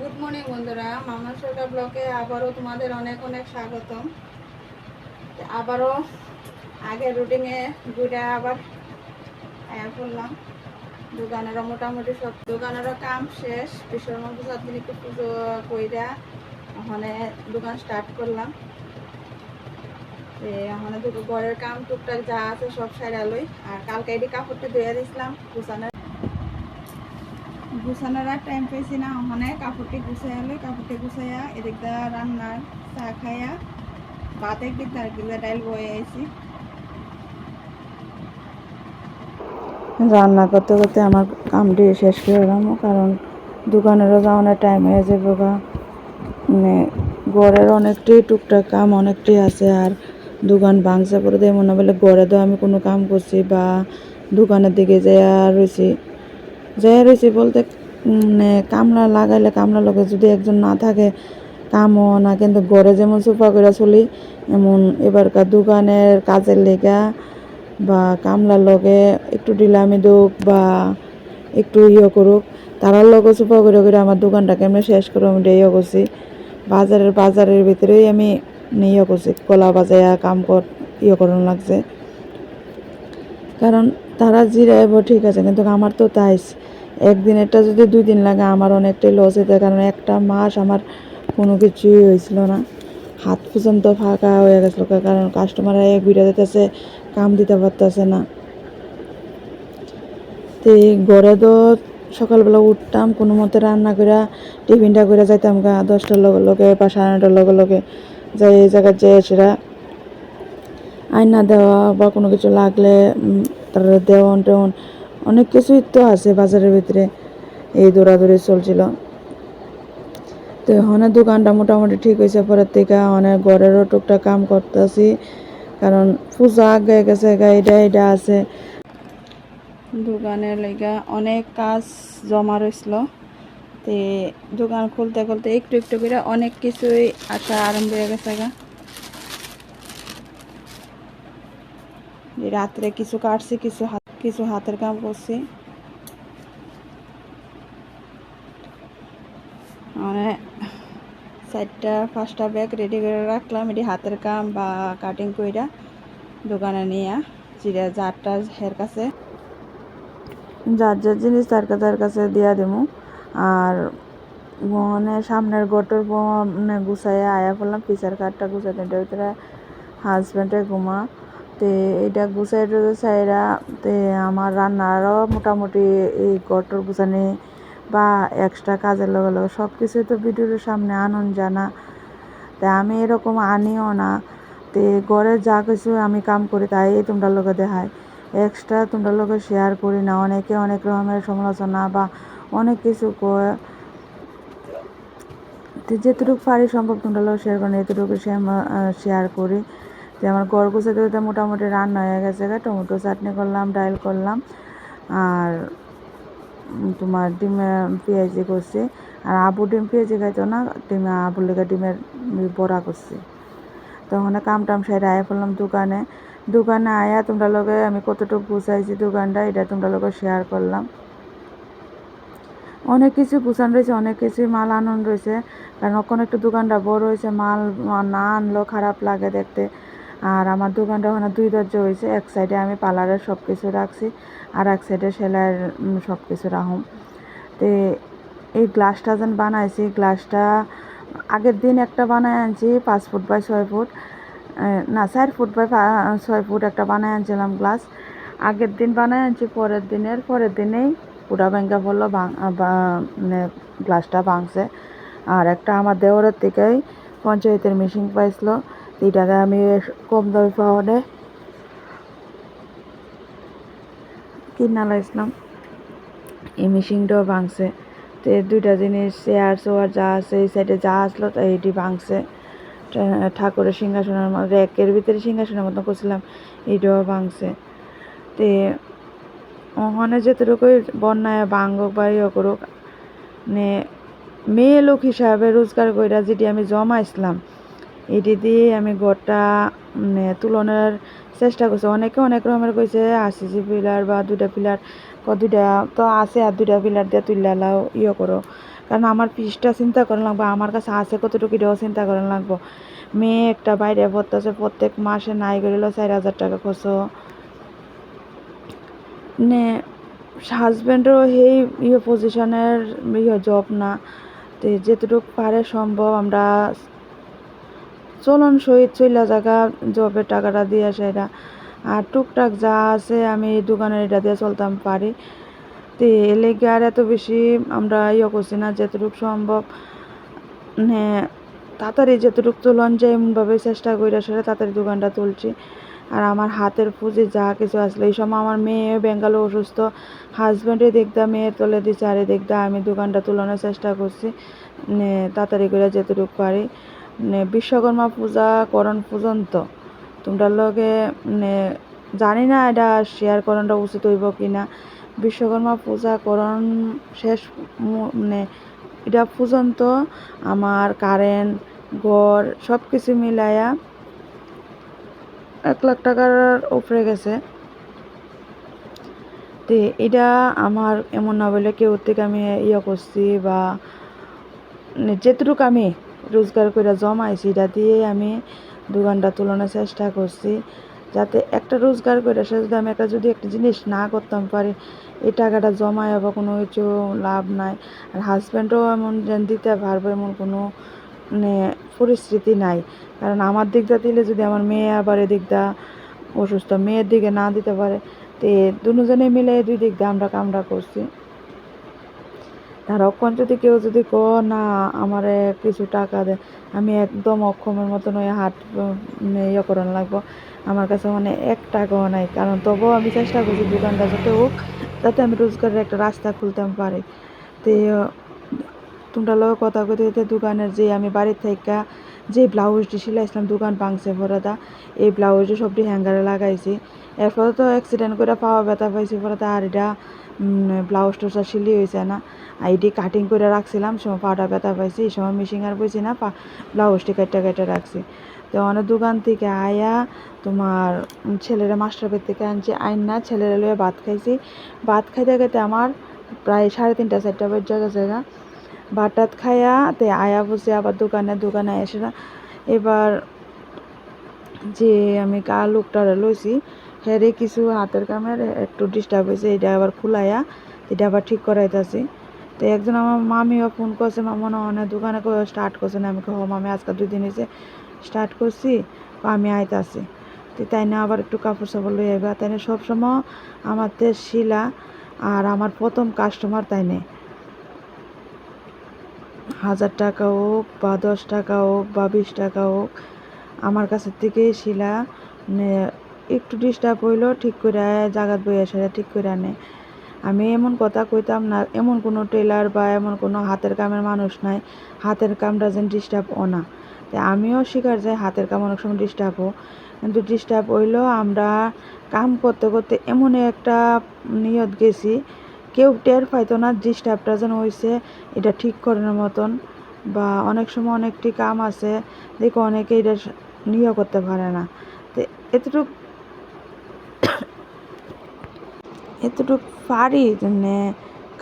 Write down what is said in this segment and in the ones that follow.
Good morning বন্ধুরা। মামা সরকার ব্লকে আবারও তোমাদের অনেক অনেক স্বাগতম। তো আবারও আগের রুটিনে ঘুরে আবার করলাম দোকানেরও মোটামুটি সব দোকানেরও কাম শেষ। বিশ্বকর্মা পূজার দিন একটু পুজো কইরা ওখানে দোকান স্টার্ট করলাম। ওখানে দুটো ঘরের কাম টুকটাক যা আছে সব সারালই আর কালকে এটি কাপড়টা ধুয়ে দিয়েছিলাম গুছানোর গুছানোর আর টাইম পেয়েছি না। ওখানে কাপড়টি গুছাই হলে কাপড়টি গুছাইয়া এদিক দিয়ে রান্নার চা খাইয়া ভাত একদিক তার দিলে ডাইল বয়ে আইছি। রান্না করতে করতে আমার কামটি শেষ করে এলাম কারণ দোকানেরও যাওয়ানোর টাইম হয়ে যাবে গা। মানে ঘরের অনেকটাই টুকটাক কাম অনেকটাই আছে, আর দোকান ভাঙছে করে দেয় মনে বলে ঘরে তো আমি কোনো কাম করছি বা দোকানের দিকে যাইয়া রয়েছি যাইয়া রয়েছি বলতে মানে কামলা লাগাইলে কামলা লোকে যদি একজন না থাকে কামও না, কিন্তু ঘরে যেমন সোফা করে চলি, এমন এবারকার দোকানের কাজের লেগা বা কামলার লগে একটু ঢিলামি দোক বা একটু ইয়ে করুক, তারার লগে সোফা করে করে আমার দোকানটা কেমন শেষ করে আমি ইয়ে করছি। বাজারের বাজারের ভিতরেই আমি ইয়ে করছি, কলা বাজায়া, কাম কর ইয়ে করানো লাগছে। কারণ তারা জিরাইব, ঠিক আছে, কিন্তু আমার তো তাই। একদিনেরটা যদি দুই দিন লাগে, আমার অনেকটাই লস হইতে, কারণ একটা মাস আমার কোনো কিছুই হয়েছিল না। হাত পর্যন্ত ফাঁকা হয়ে গেছিল, কারণ কাস্টমার এক ঘুরে যেতেছে কাম দিতে পারতেছে না। তো ঘরে তো সকালবেলা উঠতাম, কোনো মতে রান্না করে টিফিনটা করে যাইতাম গা, দশটার লগে লগে বা সাড়ে নটার লগে লগে যাই এই জায়গায় যেয়ে সেটা আয়না দেওয়া বা কোনো কিছু লাগলে উম, তার দেওয়ন টেওয়ন অনেক কিছুই তো আছে বাজারের ভিতরে। এই দৌড়াদৌড়ি চলছিল। তো ওখানে দোকানটা মোটামুটি ঠিক হয়েছে পরের থেকে। অনেক ঘরেরও টুকটাক কাম করতেছি। কারণ পূজা আগে গেছে এটা এটা আছে। দোকানের লেগা অনেক কাজ জমা রয়েছিল তে দোকান খুলতে খুলতে একটু একটু করে অনেক কিছুই আসা আরম্ভ হয়ে গেছে গা। রাত্রে কিছু কাটছি, কিছু হাত, কিছু হাতের কাম করছি। মানে চারটা, পাঁচটা ব্যাগ রেডি করে রাখলাম। এটি হাতের কাম বা কাটিং কইরা দোকানে নিয়ে চিরা যারটা হের কাছে। যার যার জিনিস তার কাছে তার কাছে দিয়া দেবো আর মানে সামনের গোটর মানে গুছাইয়া আয়া পড়লাম। পিসার কাঠটা এটার ভিতরে হাজব্যান্ডে ঘুমা তে এটা গুছাই টুছাই সাইরা তে আমার রান্নারও মোটামুটি এই গটর গুছানি বা এক্সট্রা কাজের লগে লগে সব কিছুই তো ভিডিওর সামনে আনন্দ জানা। তা আমি এরকম আনিও না। তে ঘরে যা কিছু আমি কাম করি তাই তোমরা লোকে দেখায়। এক্সট্রা তোমরা লোকে শেয়ার করি না। অনেকে অনেক রকমের সমালোচনা বা অনেক কিছু কয়। তো যেটুকু পারি সম্ভব তোমরা লোক শেয়ার করি এতটুকু শেয়ার করি। যে আমার গড় গুছাতে মোটামুটি রান্না হয়ে গেছে টমেটো চাটনি করলাম ডাল করলাম আর তোমার ডিমে পেঁয়াজি করছি। আর আবু ডিম পেঁয়াজি খাইতো না, ডিমে, আবুর লেগে ডিমের বড়া করছি। তখন কাম টাম সাইড আয়া পড়লাম দোকানে। দোকানে আয়া তোমরা লগে আমি কতটুকু গুছাইছি দোকানটা, এটা তোমরা লগে শেয়ার করলাম। অনেক কিছু গুছান রয়েছে, অনেক কিছুই মাল আনন্দ রয়েছে। কারণ ওখানে একটু দোকানটা বড় হয়েছে, মাল না আনলো খারাপ লাগে দেখতে। আর আমার দোকানটা ওখানে দুই দরজা হয়েছে, এক সাইডে আমি পার্লারের সব কিছু রাখছি আর এক সাইডে সেলাইয়ের সব কিছু রাখুম। তো এই গ্লাসটা যেন বানাইছি গ্লাসটা আগের দিন একটা বানায় আনছি, পাঁচ ফুট বাই ছয় ফুট। না, চার ফুট বাই ছয় ফুট একটা বানায় আনছিলাম গ্লাস আগের দিন বানায় আনছি, পরের দিনের, পরের দিনেই পুরা ব্যাঙ্গা পড়ল মানে গ্লাসটা ভাঙছে। আর একটা আমার দেওরের থেকেই পঞ্চায়েতের মেশিন পাইছিল। এই টাকা আমি কম দামে পাওয়া কিনা লাইছিলাম এই মেশিনটাও ভাঙছে। তো এই দুইটা জিনিস চেয়ার সোয়ার যা আছে, এই সাইডে যা আসলো, তাই এটি ভাঙছে। ঠাকুরের সিংহাসনের র্যাকের ভিতরে সিংহাসনের মতো করছিলাম, এটাও ভাঙছে। তে ওখানে যেতটুকুই বন্যায় ভাঙুক বা ইয়ে করুক মানে মেয়ে লোক হিসাবে রোজগার কইরা যেটি আমি জমাইছিলাম এটি দিয়ে আমি ঘরটা মানে তুলনার চেষ্টা করছি। অনেকে অনেক রকমের কইছে আশিসি পিলার বা দুইটা পিলার, ক দুইটা, তো আছে আর দুইটা পিলার দিয়ে তুললে লাও ইয়ে করো। কারণ আমার পিসটা চিন্তা করা লাগবে, আমার কাছে আছে কতটুকু এটাও চিন্তা করা লাগবো। মেয়ে একটা বাইরে পড়তেছে, প্রত্যেক মাসে নাই করিল চার হাজার টাকা খরচ। নে হাজব্যান্ডও সেই ইয়ে পজিশনের ইয়ে জব না। তো যেতটুকু পারে সম্ভব আমরা চলন সহিত চইলা জায়গা জবের টাকাটা দিয়ে সেটা আর টুকটাক যা আছে আমি দোকানের এটা দিয়ে চলতাম পারি। তো এলেগে আর এত বেশি আমরা ইয়ে করছি না, যেতটুকু সম্ভব। তাড়াতাড়ি যেতটুকু তুলন যায় এমনভাবে চেষ্টা করে সেটা তাড়াতাড়ি দোকানটা তুলছি। আর আমার হাতের পুঁজি যা কিছু আসলে, এই সময় আমার মেয়ে বেঙ্গালো অসুস্থ। হাজব্যান্ডে দেখদা মেয়ে তুলে দিচ্ছে আরে দেখদা, আমি দোকানটা তুলানোর চেষ্টা করছি। তাড়াতাড়ি করে যেতটুকু পারি। বিশ্বকর্মা পূজা, করণ পর্যন্ত তোমরা লগে মানে জানি না এটা শেয়ার করাটা উচিত হইব কি না বিশ্বকর্মা পূজা, করণ, শেষ মানে এটা পর্যন্ত আমার কারেন্ট, ঘর সব কিছু মিলাইয়া এক লাখ টাকার উপরে গেছে। তো, এটা আমার এমন না বলে কেউ থেকে আমি ইয়ে করছি বা যেটুকু আমি রোজগার করে জমাইছি, এটা দিয়ে আমি দোকানটা তুলনার চেষ্টা করছি। যাতে একটা রোজগার করে সে যদি আমি একটা যদি একটা জিনিস না করতাম পারি, এই টাকাটা জমায় বা কোনো কিছু লাভ নাই। আর হাজব্যান্ডও এমন যেন দিতে পারবে এমন কোনো মানে পরিস্থিতি নাই। কারণ আমার দিকটা দিলে যদি আমার মেয়ে আবার এদিকটা অসুস্থ মেয়ের দিকে না দিতে পারে, তো দুজনে মিলে দুই দিক দিয়ে আমরা কামটা করছি। আর অক্ষণ যদি কেউ যদি কো না আমারে কিছু টাকা দেয় আমি একদম অক্ষমের মতন ওই উম, ইয়ে করানো লাগবো। আমার কাছে মানে এক টাকাও নাই। কারণ তবুও আমি চেষ্টা করছি দোকানটা যাতে হোক যাতে আমি রোজগারের একটা রাস্তা খুলতে পারি। তো তোমরা লোক কথা কইতে দোকানের যে আমি বাড়ির থেকে যে ব্লাউজটি সিলাইছিলাম দোকান ভাঙছে ফরাদা এই ব্লাউজে সবটি হ্যাঙ্গারে লাগাইছি। এরপরে তো অ্যাক্সিডেন্ট করে পাওয়া ব্যথা পাইছি ফরাদা আর এটা ব্লাউজ টোসা সিলি হয়েছে না। আইডি কাটিং করে রাখছিলাম, সময় পাটা ব্যথা পাইছি, এই সময় মিশিং আর বইছি না ব্লাউজটি কেটে কেটে রাখছি। তো অনেক দোকান থেকে আয়া তোমার ছেলেরা মাস্টার বেদ থেকে আনছি, আইন না ছেলেরা লইয়া ভাত খাইছি। ভাত খাইতে খাইতে আমার প্রায় সাড়ে তিনটা, চারটা বেজে গেছে গা। ভাত খাইয়া তে আয়া বসে আবার দোকানে দোকানে এসে না, এবার যে আমি কা লোকটারে লইছি হেরে কিছু হাতের কামের একটু ডিস্টার্ব হয়েছে, এটা আবার খুলাইয়া এটা আবার ঠিক করাইতেছি। তো একজন আমার মামিও ফোন করছে, মামা অনেক দোকানে স্টার্ট করছে না। আমি কহ মামি, আজকে দুই দিন হয়েছে স্টার্ট করছি আমি আইতাছি। তো তাই না আবার একটু কাপড় সাপড় লই আইবা। তাই না সবসময় আমার তে শিলা আর আমার প্রথম কাস্টমার তাই নেই হাজার টাকা হোক বা দশ টাকা হোক বা বিশ টাকা হোক, আমার কাছের থেকে শিলা একটু ডিস্টার্ব হইল, ঠিক করে জাগাত বইয়া সেটা ঠিক করে আনে। আমি এমন কথা কইতাম না, এমন কোনো টেলার বা এমন কোনো হাতের কামের মানুষ নাই, হাতের কামটা যেন ডিস্টার্ব ও না। তাই আমিও শিকার যাই হাতের কাম অনেক সময় ডিস্টার্ব হোক কিন্তু ডিস্টার্ব হইল, আমরা কাম করতে করতে এমন একটা নিয়ত গেছি, কেউ টের পাইতো না ডিস্টার্বটা যেন হয়েছে এটা ঠিক করানোর মতন। বা অনেক সময় অনেকটি কাম আছে, দেখো অনেকে এটা নিয়ে করতে পারে না। তো এতটুক এতটুক পারি মানে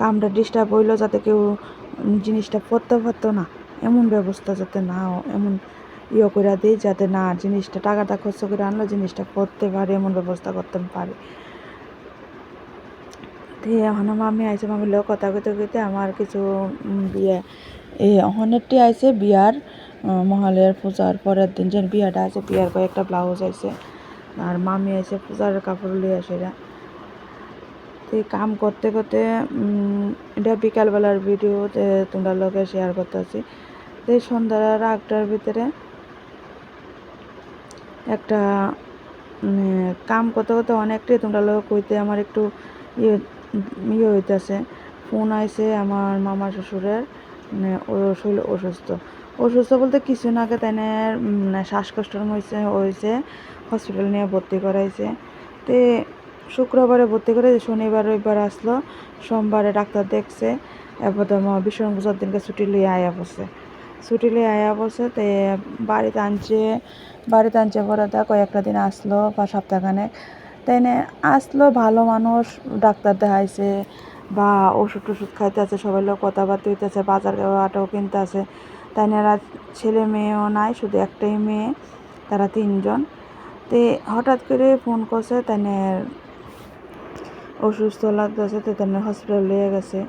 কামটা ডিস্টার্ব হইল যাতে কেউ জিনিসটা পড়তে পারতো না। এমন ব্যবস্থা যাতে না এমন ইয়ে করে দিই যাতে না জিনিসটা টাকাটা খরচ করে আনলো জিনিসটা পড়তে পারে, এমন ব্যবস্থা করতে পারি। তো এখন আমি আইসে আমি লোক কথা কইতে কইতে আমার কিছু বিয়ে এই অহনেরটি আইসে বিয়ার মহালয়ার পূজার পরের দিন। যে বিয়াটা আছে বিয়ার কয়েকটা ব্লাউজ আইছে। আর মামি আইসে পূজার কাপড় লিয়ে আসে এই কাম করতে করতে এটা বিকালবেলার ভিডিও তোমরা লোকে শেয়ার করতেছি। তো সন্ধ্যার আটটার ভিতরে একটা কাম করতে করতে অনেকটাই তোমরা লোক কইতে আমার একটু ইয়ে ইয়ে হইতেছে। ফোন আইছে আমার মামা শ্বশুরের মানে শরীর অসুস্থ। অসুস্থ বলতে কিছু না আগে তাই মানে শ্বাসকষ্ট হয়েছে হয়েছে হসপিটাল নিয়ে ভর্তি করাইছে। তে শুক্রবারে ভর্তি করে শনিবার, রবিবার আসলো, সোমবারে ডাক্তার দেখছে, এরপর তো পূজার দিনকে ছুটি লিয়ে আয়া বসে ছুটি লিয়ে আয়া বসে তে বাড়িতে আনছে বাড়িতে আনছে পরে তা কয়েকটা দিন আসলো, বা সপ্তাহখানেক। তাই না আসলো ভালো মানুষ, ডাক্তার দেখাইছে, বা ওষুধ টষুধ খাইতেছে, সবাই লোক কথাবার্তা হইতেছে, বাজার আটাও কিনতে আছে তাই এরা ছেলে মেয়েও নাই, শুধু একটাই মেয়ে, তারা তিনজন। তে হঠাৎ করে ফোন করছে তাই অসুস্থ লাগতেছে তো তাই হসপিটাল লিয়ে গেছে।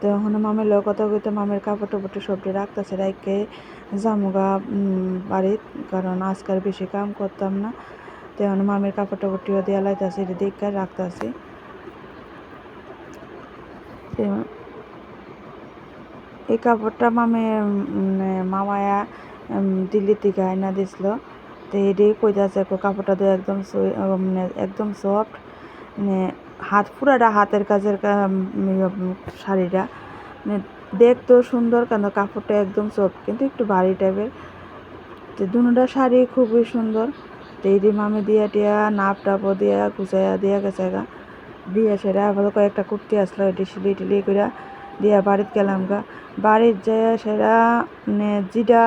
তো ওখানে মামের লোক কথা কইতে মামের কাপড় টাপড় সবটি রাখতেছে রাখকে জামুগা বাড়ির কারণ আজকাল বেশি কাম করতাম না। তো এখন মামের কাপড় টাপড়টিও দেওয়া লাইতেছে, এটা দেখে রাখতেছি। এই কাপড়টা মামে মামায়া দিল্লি থেকে আয়না দিছিল। তো এটাই কইতাছে কাপড়টা তো একদম একদম সফট হাত পুরাটা হাতের কাজের শাড়িটা। মানে দেখতেও সুন্দর কেন কাপড়টা একদম সফট কিন্তু একটু ভারী টাইপের তো দুটা শাড়ি খুবই সুন্দর। তো এই মামি দিয়া টিয়া, নাপ টাপও দিয়া গুছাইয়া দিয়া গেছে গা। দিয়ে সেরা আবার কয়েকটা কুর্তি আসলো এটি সিলি টিলি করে দিয়া বাড়িতে গেলাম গা। বাড়ির যায় সেরা মানে যেটা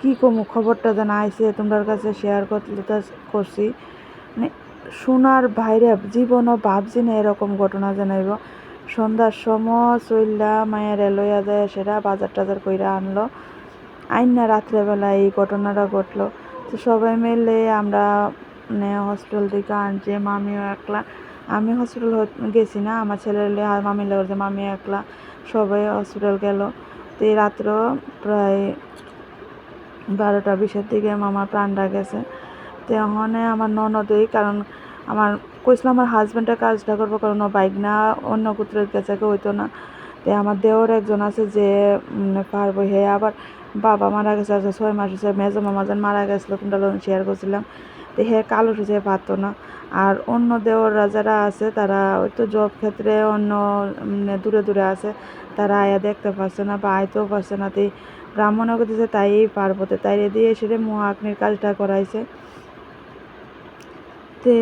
কী কমু খবরটা যেন আইসে তোমার কাছে শেয়ার করতে করছি। মানে শোনার বাইরে জীবনও ভাবছি না এরকম ঘটনা জানাইব। সন্ধ্যার সময় চইল্লা মায়ের লইয়া যায় সেটা বাজার টাজার কইরা আনলো। আইন না রাত্রেবেলা এই ঘটনাটা ঘটলো। তো সবাই মিলে আমরা মানে হসপিটাল থেকে আনছে। মামিও একলা। আমি হসপিটাল গেছি না। আমার ছেলের মামি যে মামি একলা। সবাই হসপিটাল গেল। তো এই রাত্র প্রায় বারোটা, বিশের দিকে মামার প্রাণটা গেছে। তো ওখানে আমার ননদই কারণ আমার কইছিলাম আমার হাজব্যান্ডের কাজটা করব, কারণ বাইক না, অন্য কুত্রের কাছে হইতো না। তো আমার দেওর একজন আছে যে পারব হে, আবার বাবা মারা গেছে আছে ছয় মাস হচ্ছে মেজো মামাজন মারা গেছিল, কোনটা লোন শেয়ার করছিলাম। তো হে কালো সে পারতো না। আর অন্য দেওররা যারা আছে, তারা ওই তো জব ক্ষেত্রে অন্য দূরে দূরে আছে, তারা আয়া দেখতে পারছে না বা আইতেও পারছে না। তাই ব্রাহ্মণ দিছে তাই পারব। তাই দিয়ে সেটা মহাগ্নির কাজটা করাইছে। তে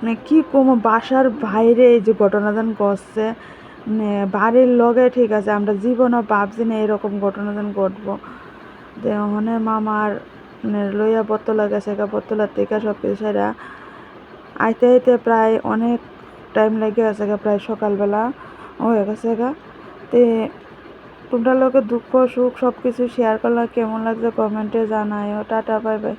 মানে কী কমো, বাসার বাইরে এই যে ঘটনাদান ঘটছে মানে বাড়ির লগে ঠিক আছে, আমরা জীবনও ভাবছি না এরকম ঘটনাদান ঘটবো। যে ওখানে মামার মানে লইয়া বোতলা গেছে গা বোতলার থেকে সব কিছু সেরা আইতে আইতে প্রায় অনেক টাইম লেগে গেছে গা, প্রায় সকালবেলা। হয়ে গেছে গা। তে তোমরা লোকের দুঃখ, সুখ সব কিছু শেয়ার করলে, কেমন লাগছে কমেন্টে জানায় টাটা বাই বাই